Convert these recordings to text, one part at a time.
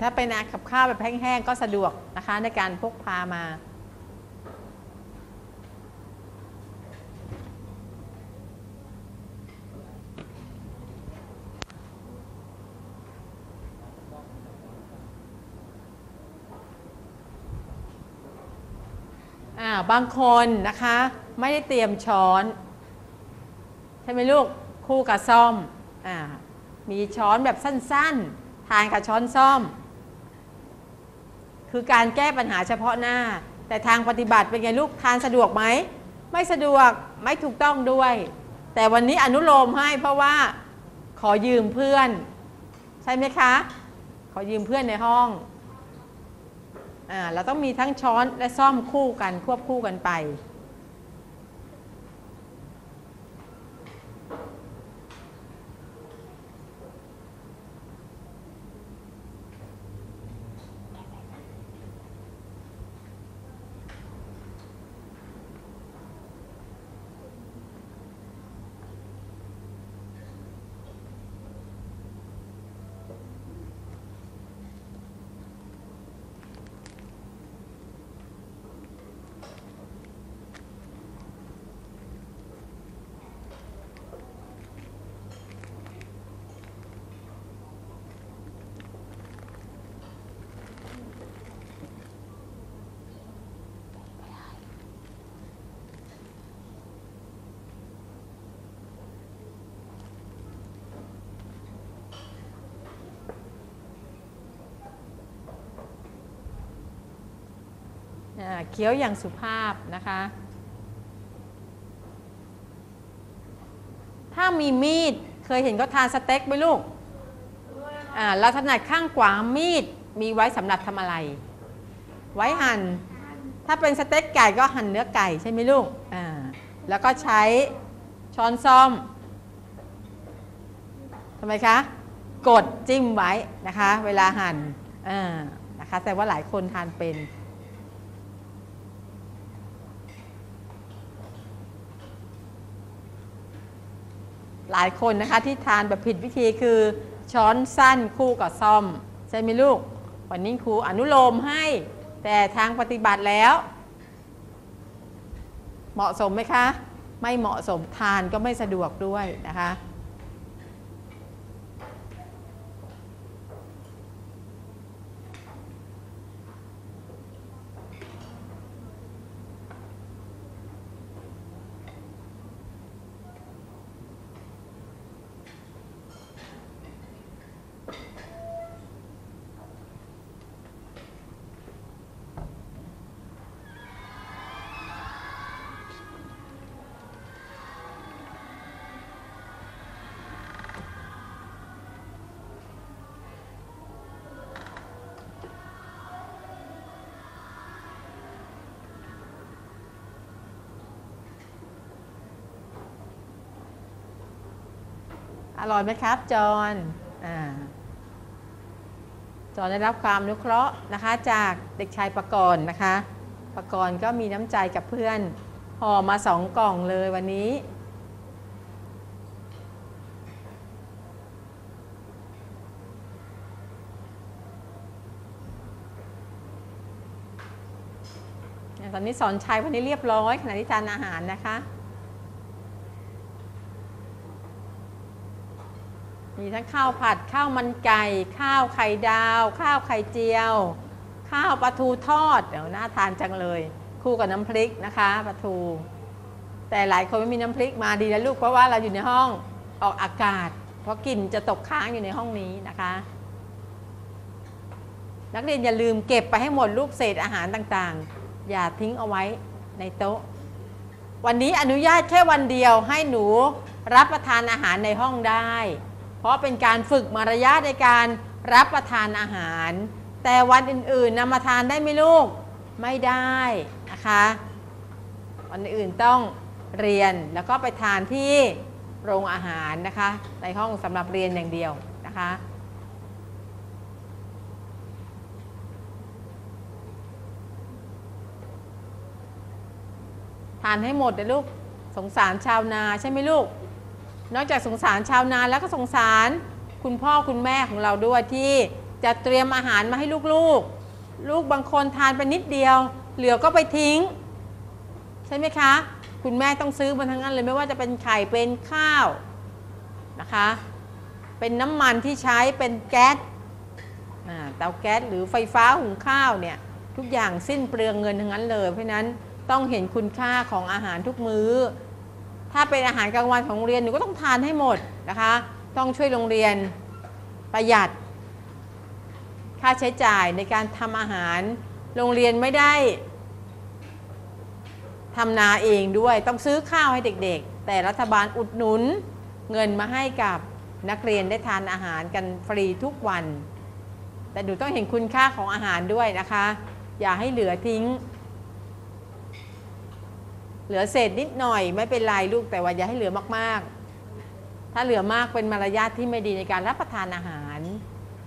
ถ้าเป็นากับข้าวแบบแห้งๆก็สะดวกนะคะในการพกพามาบางคนนะคะไม่ได้เตรียมช้อนใช่ไหมลูกคู่กับซ่อมอมีช้อนแบบสั้นๆ ทานกับช้อนซ่อม คือการแก้ปัญหาเฉพาะหน้า แต่ทางปฏิบัติเป็นไงลูกทานสะดวกไหม ไม่สะดวกไม่ถูกต้องด้วย แต่วันนี้อนุโลมให้เพราะว่าขอยืมเพื่อน ใช่ไหมคะ ขอยืมเพื่อนในห้องอ่าเราต้องมีทั้งช้อนและซ่อมคู่กันควบคู่กันไป เคี้ยวอย่างสุภาพนะคะ ถ้ามีมีดเคยเห็นเขาทานสเต็กไหมลูกเราถนัดข้างขวามีดมีไว้สำหรับทำอะไร ไว้หั่นถ้าเป็นสเต็กไก่ก็หั่นเนื้อไก่ใช่ไหมลูกแล้วก็ใช้ช้อนซ่อมทำไมคะ กดจิ้มไว้นะคะ เวลาหั่นอ่านะคะแต่ว่าหลายคนทานเป็น หลายคนนะคะที่ทานแบบผิดวิธีคือช้อนสั้นคู่กับซ่อม ใช่ไหมลูก วันนี้ครูอนุโลมให้ แต่ทางปฏิบัติแล้ว เหมาะสมไหมคะ ไม่เหมาะสมทานก็ไม่สะดวกด้วยนะคะ อร่อยไหมครับ จอห์นอ่าจอห์นได้รับความอนุเคราะห์นะคะ จากเด็กชายประกรณ์นะคะประกรณ์ก็มีน้ำใจกับเพื่อนห่อมาสองกล่องเลยวันนี้ ตอนนี้สอนชัยวันนี้เรียบร้อยขณะที่ทานอาหารนะคะ มีทั้งข้าวผัดข้าวมันไก่ ข้าวไข่ดาว ข้าวไข่เจียว ข้าวปลาทูทอดเดี๋ยวน่าทานจังเลย คู่กับน้ำพริกนะคะปลาทู แต่หลายคนไม่มีน้ำพริกมาดีแล้วลูกเพราะว่าเราอยู่ในห้องออกอากาศ เพราะกลิ่นจะตกค้างอยู่ในห้องนี้นะคะ นักเรียนอย่าลืมเก็บไปให้หมดลูกเศษอาหารต่างๆ อย่าทิ้งเอาไว้ในโต๊ะ วันนี้อนุญาตแค่วันเดียวให้หนูรับประทานอาหารในห้องได้ เพราะเป็นการฝึกมารยาทในการรับประทานอาหาร แต่วันอื่นๆนำมาทานได้ไหมลูก ไม่ได้นะคะวันอื่นต้องเรียนแล้วก็ไปทานที่โรงอาหารนะคะ ในห้องสำหรับเรียนอย่างเดียวนะคะทานให้หมดเลยลูก สงสารชาวนาใช่ไหมลูก นอกจากสงสารชาวนาแล้วก็สงสารคุณพ่อคุณแม่ของเราด้วยที่จะเตรียมอาหารมาให้ลูกๆ ลูกบางคนทานไปนิดเดียว เหลือก็ไปทิ้ง ใช่ไหมคะ คุณแม่ต้องซื้อมาทั้งนั้นเลยไม่ว่าจะเป็นไข่เป็นข้าวนะคะ เป็นน้ำมันที่ใช้เป็นแก๊สเตาแก๊สหรือไฟฟ้าหุงข้าวเนี่ยทุกอย่างสิ้นเปลืองเงินทั้งนั้นเลย เพราะฉะนั้นต้องเห็นคุณค่าของอาหารทุกมื้อ ถ้าเป็นอาหารกลางวันของโรงเรียนหนูก็ต้องทานให้หมดนะคะ ต้องช่วยโรงเรียนประหยัด ค่าใช้จ่ายในการทำอาหาร โรงเรียนไม่ได้ทำนาเองด้วยต้องซื้อข้าวให้เด็กๆ แต่รัฐบาลอุดหนุนเงินมาให้กับนักเรียนได้ทานอาหารกันฟรีทุกวัน แต่หนูต้องเห็นคุณค่าของอาหารด้วยนะคะ อย่าให้เหลือทิ้ง เหลือเศษนิดหน่อยไม่เป็นไรลูกแต่ว่าอย่าให้เหลือมากๆ ถ้าเหลือมากเป็นมารยาทที่ไม่ดีในการรับประทานอาหาร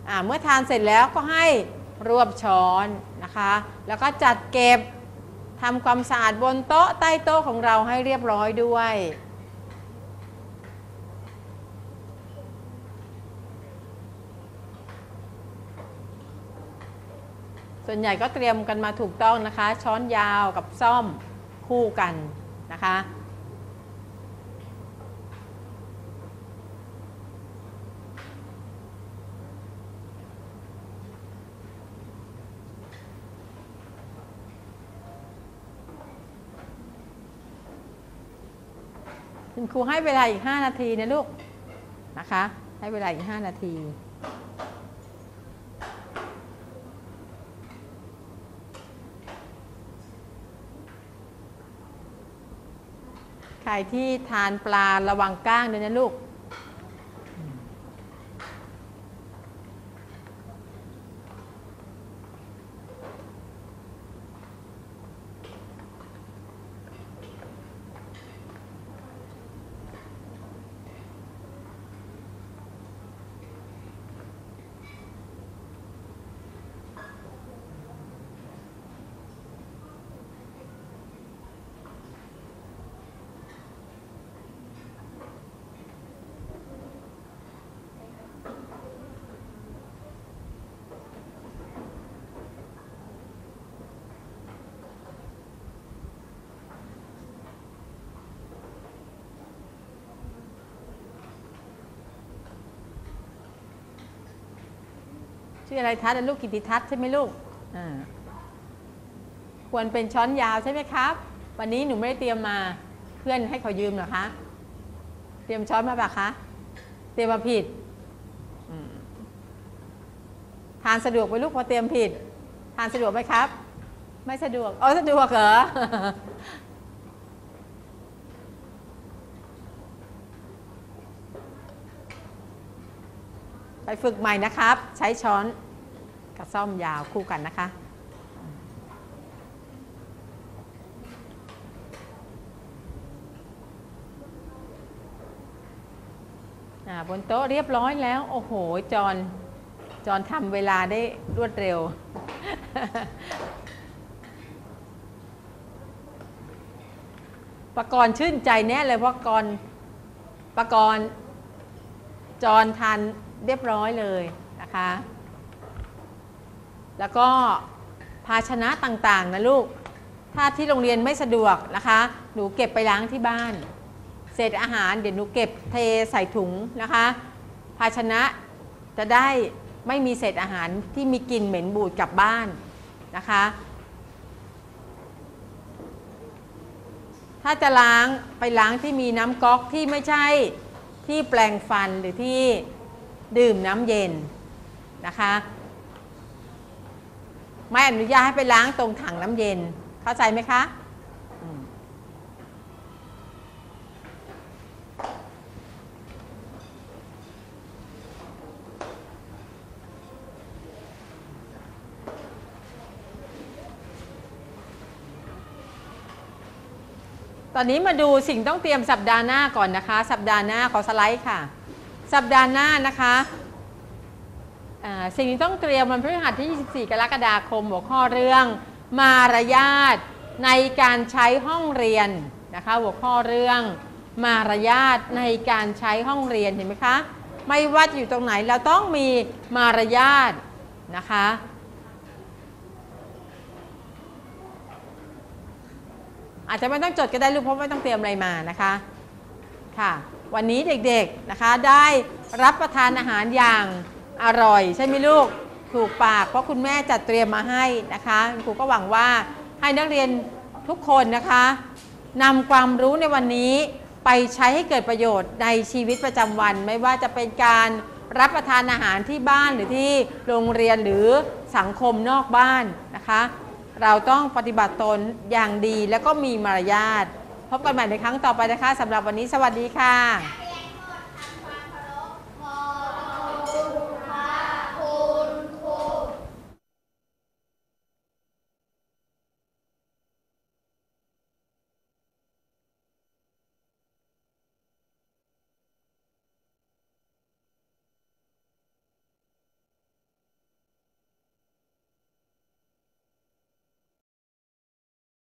อ่าเมื่อทานเสร็จแล้วก็ให้รวบช้อนนะคะ แล้วก็จัดเก็บทำความสะอาดบนโต๊ะใต้โต๊ะของเราให้เรียบร้อยด้วยส่วนใหญ่ก็เตรียมกันมาถูกต้องนะคะ ช้อนยาวกับซ่อม คู่กันนะคะคุณครูให้เวลาอีก 5 นาทีนะลูกนะคะ ให้เวลาอีก 5 นาที ใคร ที่ทานปลาระวังก้างด้วยนะลูก ชื่ออะไรทัศน์ลูกกิติทัศน์ใช่ไหมลูกควรเป็นช้อนยาวใช่ไหมครับ วันนี้หนูไม่ได้เตรียมมาเพื่อนให้เขายืมเหรอคะ เตรียมช้อนมาปะคะ เตรียมมาผิดทานสะดวกไหมลูกพอเตรียมผิด ทานสะดวกไหมครับ ไม่สะดวกอ๋อสะดวกเหรอ ฝึกใหม่นะครับ ใช้ช้อนกับซ่อมยาวคู่กันนะคะอ่าบนโต๊ะเรียบร้อยแล้ว โอ้โห จอนจอนทำเวลาได้รวดเร็ว ประกรณ์ชื่นใจแน่เลยเพราะกรประกรณ์จอนทาน เรียบร้อยเลยนะคะ แล้วก็ภาชนะต่างๆนะลูก ถ้าที่โรงเรียนไม่สะดวกนะคะ หนูเก็บไปล้างที่บ้าน เศษอาหารเดี๋ยวหนูเก็บเทใส่ถุงนะคะ ภาชนะจะได้ไม่มีเศษอาหารที่มีกลิ่นเหม็นบูดกลับบ้านนะคะ ถ้าจะล้างไปล้างที่มีน้ำก๊อกที่ไม่ใช่ที่แปลงฟันหรือที่ ดื่มน้ำเย็นนะคะ ไม่อนุญาตให้ไปล้างตรงถังน้ำเย็น เข้าใจไหมคะตอนนี้มาดูสิ่งต้องเตรียมสัปดาห์หน้าก่อนนะคะ สัปดาห์หน้าขอสไลด์ค่ะ สัปดาห์หน้านะคะสิ่งที่ต้องเตรียมวันพฤหัสที่ 24 กรกฎาคมหัวข้อเรื่อง มารยาทในการใช้ห้องเรียนนะคะหัวข้อเรื่อง มารยาทในการใช้ห้องเรียนเห็นไหมคะไม่ว่าจะอยู่ตรงไหนเราต้องมีมารยาทนะคะอาจจะไม่ต้องจดก็ได้ลูกเพราะไม่ต้องเตรียมอะไรมานะคะค่ะ วันนี้เด็กๆนะคะได้รับประทานอาหารอย่างอร่อย ใช่ไหมลูกถูกปากเพราะคุณแม่จัดเตรียมมาให้นะคะครูก็หวังว่าให้นักเรียนทุกคนนะคะนำความรู้ในวันนี้ไปใช้ให้เกิดประโยชน์ในชีวิตประจำวัน ไม่ว่าจะเป็นการรับประทานอาหารที่บ้านหรือที่โรงเรียนหรือสังคมนอกบ้านนะคะ เราต้องปฏิบัติตนอย่างดีแล้วก็มีมารยาท พบกันใหม่ในครั้งต่อไปนะคะสำหรับวันนี้สวัสดีค่ะ